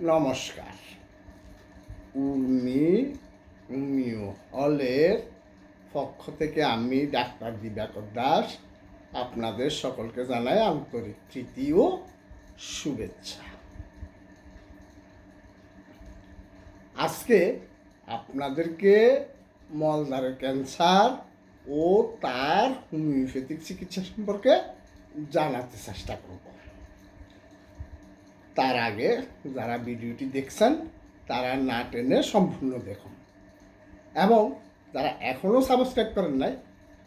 নমস্কার। উর্মি উমিও হলের পক্ষ থেকে আমি ডাক্তার দিবাকর দাস আপনাদের সকলকে জানাই আন্তরিক প্রীতি ও শুভেচ্ছা। আজকে আপনাদেরকে মলদারের ক্যান্সার ও তার হোমিওপ্যাথিক চিকিৎসা সম্পর্কে জানাতে চেষ্টা করব। তার আগে যারা ভিডিওটি দেখছেন, তারা না টেনে সম্পূর্ণ দেখুন। এবং যারা এখনও সাবস্ক্রাইব করেন নাই,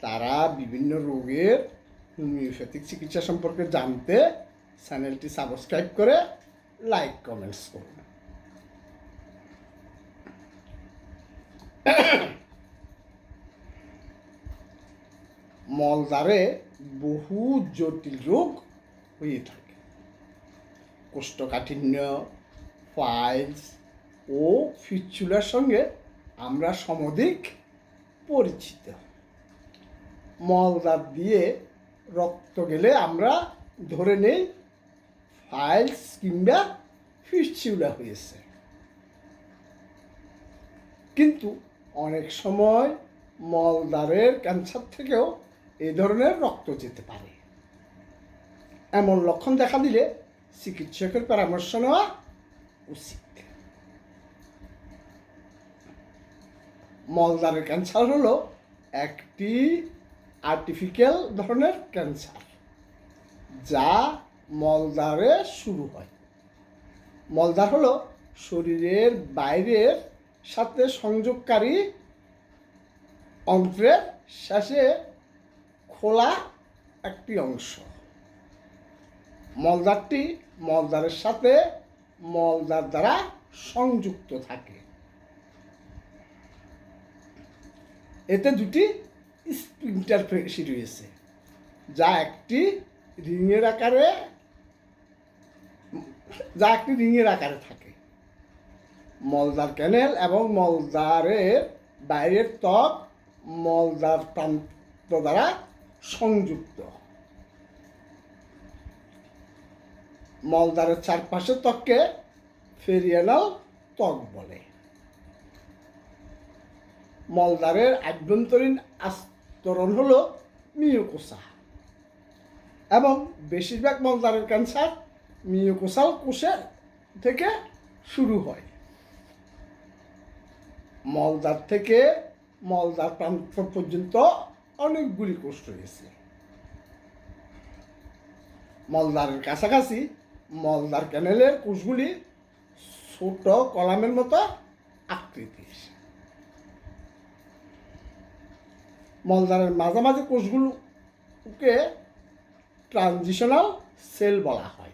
তারা বিভিন্ন রোগের হোমিওপ্যাথিক চিকিৎসা সম্পর্কে জানতে চ্যানেলটি সাবস্ক্রাইব করে লাইক কমেন্টস করুন। মলদ্বারে বহু জটিল রোগ হয়ে থাকে। কোষ্ঠকাঠিন্য ফাইলস ও ফিচুলার সঙ্গে আমরা সমধিক পরিচিত। মলদার দিয়ে রক্ত গেলে আমরা ধরে নেই ফাইলস কিংবা ফিচুলা হয়েছে। কিন্তু অনেক সময় মলদারের ক্যান্সার থেকেও এ ধরনের রক্ত যেতে পারে। এমন লক্ষণ দেখা দিলে চিকিৎসকের পরামর্শ নেওয়া উচিত। মলদারের ক্যান্সার হলো একটি আর্টিফিক্যাল ধরনের ক্যান্সার যা মলদারে শুরু হয়। মলদার হলো শরীরের বাইরের সাথে সংযোগকারী অন্ত্রের শেষে খোলা একটি অংশ। মলদারটি মলদারের সাথে মলদার দ্বারা সংযুক্ত থাকে। এতে দুটি স্প্রিন্টার পেশি রয়েছে, যা একটি রিংয়ের আকারে, যা একটি রিংয়ের আকারে থাকে। মলদার ক্যানেল এবং মলদারের বাইরের ত্বক মলদার প্রান্ত দ্বারা সংযুক্ত। মলদারের চারপাশের ত্বককে ফেরিয়ানাল ত্বক বলে। মলদারের আভ্যন্তরীণ আস্তরণ হল মিওকোসা এবং বেশিরভাগ মলদারের ক্যান্সার মিওকোসাল কোষের থেকে শুরু হয়। মলদার থেকে মলদার প্রান্ত পর্যন্ত অনেকগুলি কোষ রয়েছে। মলদারের কাছাকাছি মলদার ক্যানেলের কোষগুলি ছোট কলামের মতো আকৃতির। মলদারের মাঝামাঝি কোষগুলোকে ট্রানজিশনাল সেল বলা হয়।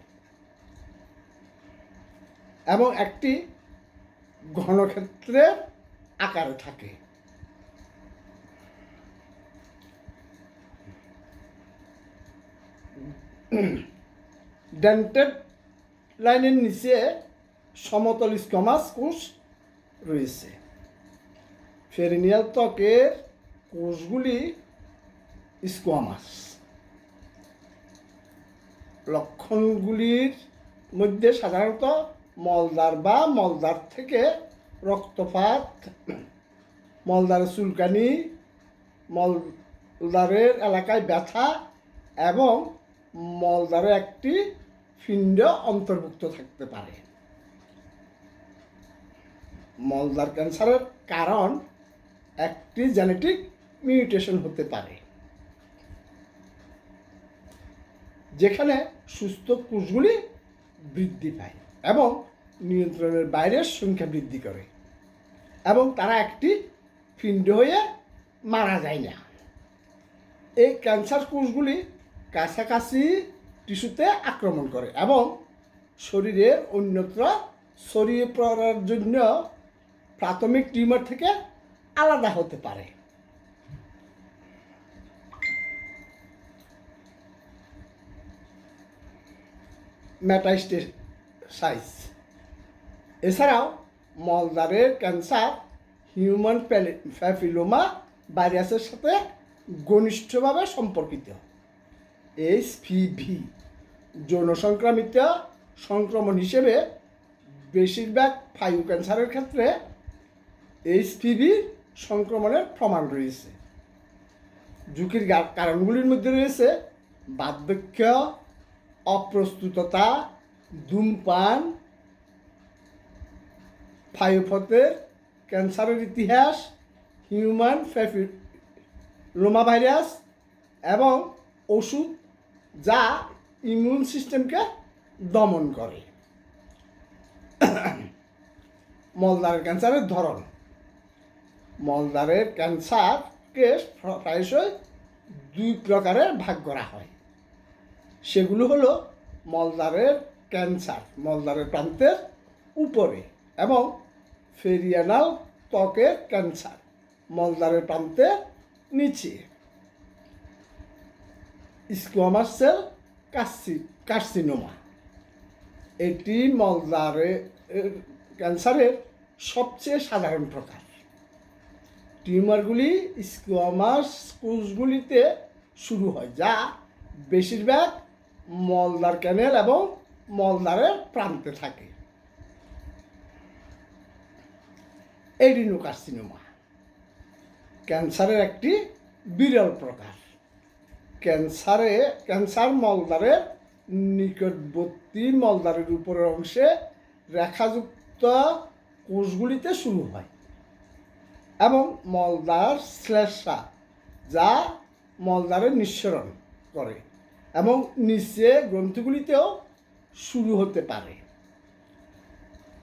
এবং একটি ঘনক্ষেত্রের আকারে থাকে। ডেন্টেড লাইনের নিচে সমতল স্কমাস কোষ রয়েছে। ফেরিনিয়াল ত্বকের কোষগুলি স্কোয়ামাস লক্ষণগুলির মধ্যে সাধারণত মলদার বা মলদার থেকে রক্তপাত মলদারের চুলকানি মলদারের এলাকায় ব্যথা এবং মলদারে একটি পিণ্ড অন্তর্ভুক্ত থাকতে পারে। মলদার ক্যান্সারের কারণ একটি জেনেটিক মিউটেশন হতে পারে। যেখানে সুস্থ কোষগুলি বৃদ্ধি পায় এবং নিয়ন্ত্রণের বাইরের সংখ্যা বৃদ্ধি করে এবং তারা একটি পিণ্ড হয়ে মারা যায় না। এই ক্যান্সার কোষগুলি কাছাকাছি টিস্যুতে আক্রমণ করে এবং শরীরের অন্যত্র ছড়িয়ে পড়ার জন্য প্রাথমিক টিউমার থেকে আলাদা হতে পারে। মেটাস্টেসাইজ এছাড়াও মলদারের ক্যান্সার, হিউম্যান প্যাপিলোমা ভাইরাসের সাথে ঘনিষ্ঠভাবে সম্পর্কিত। এইচপিভি। যৌন সংক্রামিত সংক্রমণ হিসেবে বেশিরভাগ ফাইভ ক্যান্সারের ক্ষেত্রে এইচপিভি সংক্রমণের প্রমাণ রয়েছে। ঝুঁকির কারণগুলির মধ্যে রয়েছে বার্ধক্য, অপ্রস্তুততা, ধূমপান ফাইফতের ক্যান্সারের ইতিহাস, হিউম্যান ফ্যাফি লোমা ভাইরাস এবং ওষুধ যা ইমিউন সিস্টেমকে দমন করে। মলদারের ক্যান্সারের ধরন। মলদারের ক্যান্সারকে প্রায়শই দুই প্রকারের ভাগ করা হয়। সেগুলো হলো মলদারের ক্যান্সার মলদারের প্রান্তের উপরে এবং ফেরিয়ানাল ত্বকের ক্যান্সার মলদারের প্রান্তের নিচে। স্কোয়ামাস সেল কার্সি কার্সিনোমা। এটি মলদারে ক্যান্সারের সবচেয়ে সাধারণ প্রকার। টিউমারগুলি স্কোয়ামাস কোষগুলিতে শুরু হয়, যা বেশিরভাগ মলদার ক্যানেল এবং মলদারের প্রান্তে থাকে। এডিনোকার্সিনোমা। ক্যান্সারের একটি বিরল প্রকার। ক্যান্সারে, ক্যান্সার মলদারের নিকটবর্তী মলদারের উপরের অংশে রেখাযুক্ত কোষগুলিতে শুরু হয় এবং মলদার শ্লেষা যা মলদারের নিঃসরণ করে এবং নিচে গ্রন্থিগুলিতেও শুরু হতে পারে।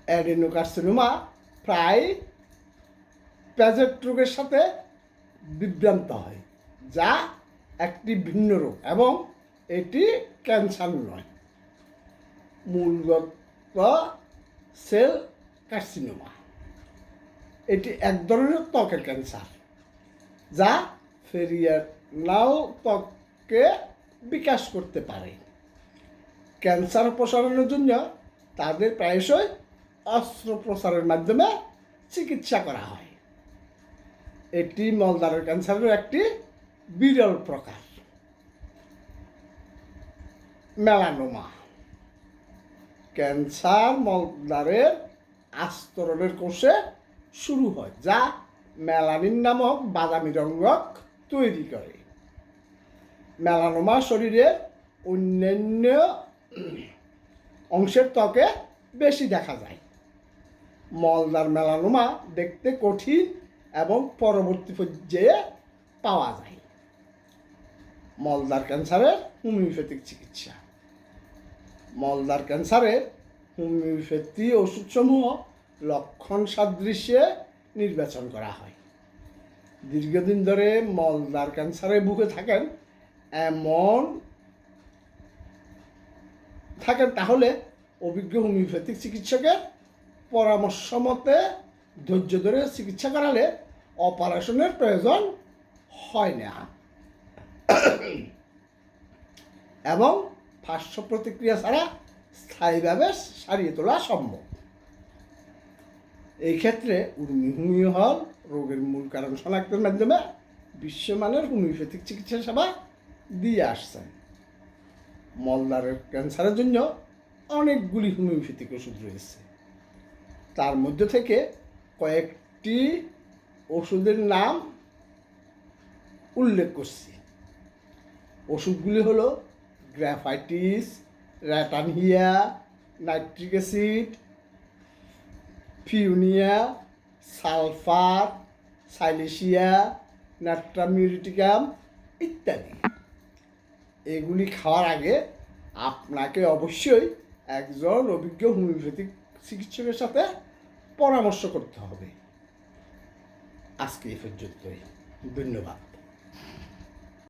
অ্যাডেনোকার্সিনোমা প্রায় প্যাজেট রোগের সাথে বিভ্রান্ত হয়, যা একটি ভিন্ন রোগ এবং এটি ক্যান্সার নয়। মূলগত সেল কার্সিনোমা। এটি এক ধরনের ত্বকের ক্যান্সার, যা ফেরিয়ানাল ত্বককে বিকাশ করতে পারে। ক্যান্সার প্রসারণের জন্য তাদের প্রায়শই অস্ত্রোপচারের মাধ্যমে চিকিৎসা করা হয়। এটি মলদারের ক্যান্সারের একটি বিরল প্রকার। মেলানোমা। ক্যান্সার মলদারের আস্তরণের কোষে শুরু হয়, যা মেলানিন নামক বাদামি রঙ্গক তৈরি করে। মেলানোমা শরীরের অন্যান্য অংশের ত্বকে বেশি দেখা যায়। মলদার মেলানোমা দেখতে কঠিন এবং পরবর্তী পর্যায়ে পাওয়া যায়। মলদার ক্যান্সারের হোমিওপ্যাথিক চিকিৎসা। মলদার ক্যান্সারের হোমিওপ্যাথি ওষুধসমূহ লক্ষণ সাদৃশ্যে নির্বাচন করা হয়। দীর্ঘদিন ধরে মলদার ক্যান্সারে ভুগে থাকেন, এমন থাকেন তাহলে অভিজ্ঞ হোমিওপ্যাথিক চিকিৎসকের পরামর্শ মতে ধৈর্য ধরে চিকিৎসা করালে অপারেশনের প্রয়োজন হয় না। এবং পার্শ্ব প্রতিক্রিয়া ছাড়া স্থায়ীভাবে সারিয়ে তোলা সম্ভব। এই ক্ষেত্রে উর্মি হোমিও হল রোগের মূল কারণ শনাক্তের মাধ্যমে বিশ্বমানের হোমিওপ্যাথিক চিকিৎসা সেবা দিয়ে আসছেন। মলদারের ক্যান্সারের জন্য অনেকগুলি হোমিওপ্যাথিক ওষুধ রয়েছে। তার মধ্যে থেকে কয়েকটি ওষুধের নাম উল্লেখ করছি। ওষুধগুলি হলো graphites, ratanhia, nitric acid, paeonia, sulphur, silicea natrum muriaticum ইত্যাদি। এগুলি খাওয়ার আগে আপনাকে অবশ্যই একজন অভিজ্ঞ হোমিওপ্যাথিক চিকিৎসকের সাথে পরামর্শ করতে হবে। আজকে এই পর্যন্তই। ধন্যবাদ।